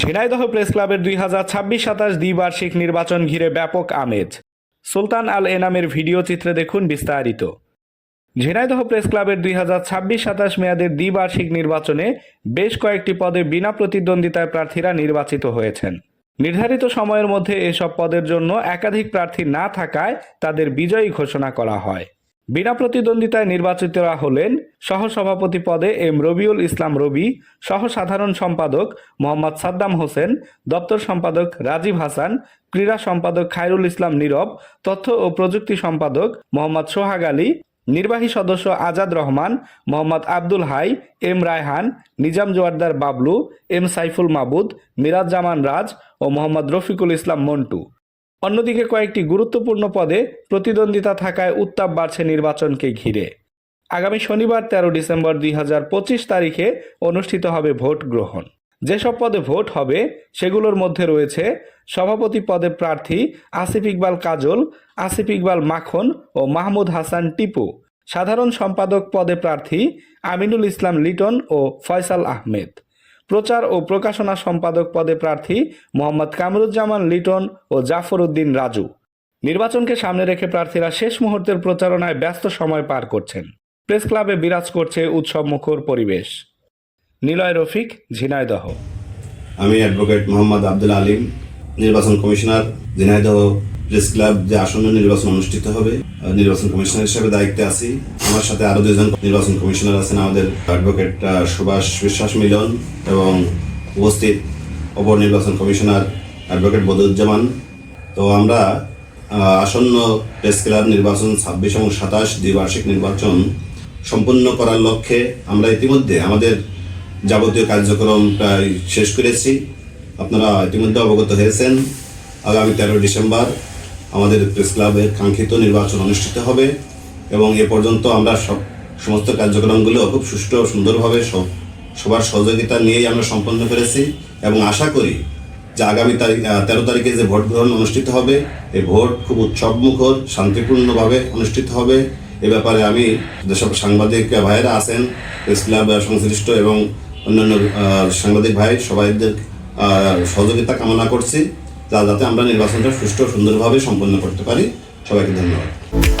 Jhenaidah press ক্লাবের দুই হাজার ছাব্বিশ সাতাশ দ্বিবার্ষিক নির্বাচন ঘিরে ব্যাপক আমেজ। সুলতান আল এনামের ভিডিও চিত্রে দেখুন বিস্তারিত। ঝিনাইদহ প্রেস ক্লাবের দুই হাজার ছাব্বিশ সাতাশ মেয়াদের দ্বিবার্ষিক নির্বাচনে বেশ কয়েকটি পদে বিনা প্রতিদ্বন্দ্বিতায় প্রার্থীরা নির্বাচিত হয়েছেন। নির্ধারিত সময়ের মধ্যে এসব পদের জন্য একাধিক প্রার্থী না থাকায় তাদের বিজয়ী ঘোষণা করা হয়। বিনা প্রতিদ্বন্দ্বিতায় নির্বাচিতরা হলেন সহসভাপতি পদে এম রবিউল ইসলাম রবি সহ সাধারণ সম্পাদক মোহাম্মদ সাদ্দাম হোসেন, দপ্তর সম্পাদক রাজীব হাসান, ক্রীড়া সম্পাদক খায়রুল ইসলাম নীরব, তথ্য ও প্রযুক্তি সম্পাদক মোহাম্মদ সোহাগ আলী, নির্বাহী সদস্য আজাদ রহমান, মোহাম্মদ আব্দুল হাই, এম রায়হান, নিজাম জোয়ারদার বাবলু, এম সাইফুল মাবুদ, মিরাজ জামান রাজ ও মোহাম্মদ রফিকুল ইসলাম মন্টু। অন্যদিকে কয়েকটি গুরুত্বপূর্ণ পদে প্রতিদ্বন্দ্বিতা থাকায় উত্তাপ বাড়ছে নির্বাচনকে ঘিরে। আগামী শনিবার তেরো ডিসেম্বর দুই হাজার পঁচিশ তারিখে অনুষ্ঠিত হবে ভোট গ্রহণ। যেসব পদে ভোট হবে, সেগুলোর মধ্যে রয়েছে সভাপতি পদে প্রার্থী আসিফ ইকবাল কাজল, আসিফ ইকবাল মাখন ও মাহমুদ হাসান টিপু। সাধারণ সম্পাদক পদে প্রার্থী আমিনুল ইসলাম লিটন ও ফয়সাল আহমেদ। প্রচার ও প্রকাশনা সম্পাদক পদে প্রার্থী মোহাম্মদ কামরুজ্জামান, লিটন ও জাফর উদ্দিন রাজু। নির্বাচনকে সামনে রেখে প্রার্থীরা শেষ মুহূর্তের প্রচারণায় ব্যস্ত সময় পার করছেন। প্রেস ক্লাবে বিরাজ করছে উৎসব মুখর পরিবেশ। নিলয় রফিক, ঝিনাইদহ। আমি অ্যাডভোকেট মোহাম্মদ আব্দুল আলিম, নির্বাচন কমিশনার, ঝিনাইদহ। প্রেস ক্লাব যে আসন্ন নির্বাচন অনুষ্ঠিত হবে নির্বাচন কমিশনার হিসেবে দায়িত্বে আছি। আমার সাথে আরও দুজন নির্বাচন কমিশনার আছেন, আমাদের অ্যাডভোকেট সুভাষ বিশ্বাস মিলন এবং উপস্থিত অপর নির্বাচন কমিশনার অ্যাডভোকেট বদরুজ্জামান। তো আমরা আসন্ন প্রেস ক্লাব নির্বাচন ছাব্বিশ এবং সাতাশ দ্বিবার্ষিক নির্বাচন সম্পন্ন করার লক্ষ্যে আমরা ইতিমধ্যে আমাদের যাবতীয় কার্যক্রম প্রায় শেষ করেছি। আপনারা ইতিমধ্যে অবগত হয়েছেন। আগামী তেরো ডিসেম্বর আমাদের প্রেস ক্লাবের কাঙ্ক্ষিত নির্বাচন অনুষ্ঠিত হবে এবং এ পর্যন্ত আমরা সব সমস্ত কার্যক্রমগুলো খুব সুষ্ঠু সুন্দরভাবে সব সবার সহযোগিতা নিয়েই আমরা সম্পন্ন করেছি এবং আশা করি যে আগামী তারিখ তেরো তারিখে যে ভোট গ্রহণ অনুষ্ঠিত হবে, এই ভোট খুব উৎসবমুখর, শান্তিপূর্ণভাবে অনুষ্ঠিত হবে। এ ব্যাপারে আমি যেসব সাংবাদিক ভাইয়েরা আছেন, প্রেস ক্লাব সংশ্লিষ্ট এবং অন্যান্য সাংবাদিক ভাই, সবাইদের সহযোগিতা কামনা করছি। যা যাতে আমরা নির্বাচনটা সুষ্ঠু সুন্দরভাবে সম্পন্ন করতে পারি। সবাইকে ধন্যবাদ।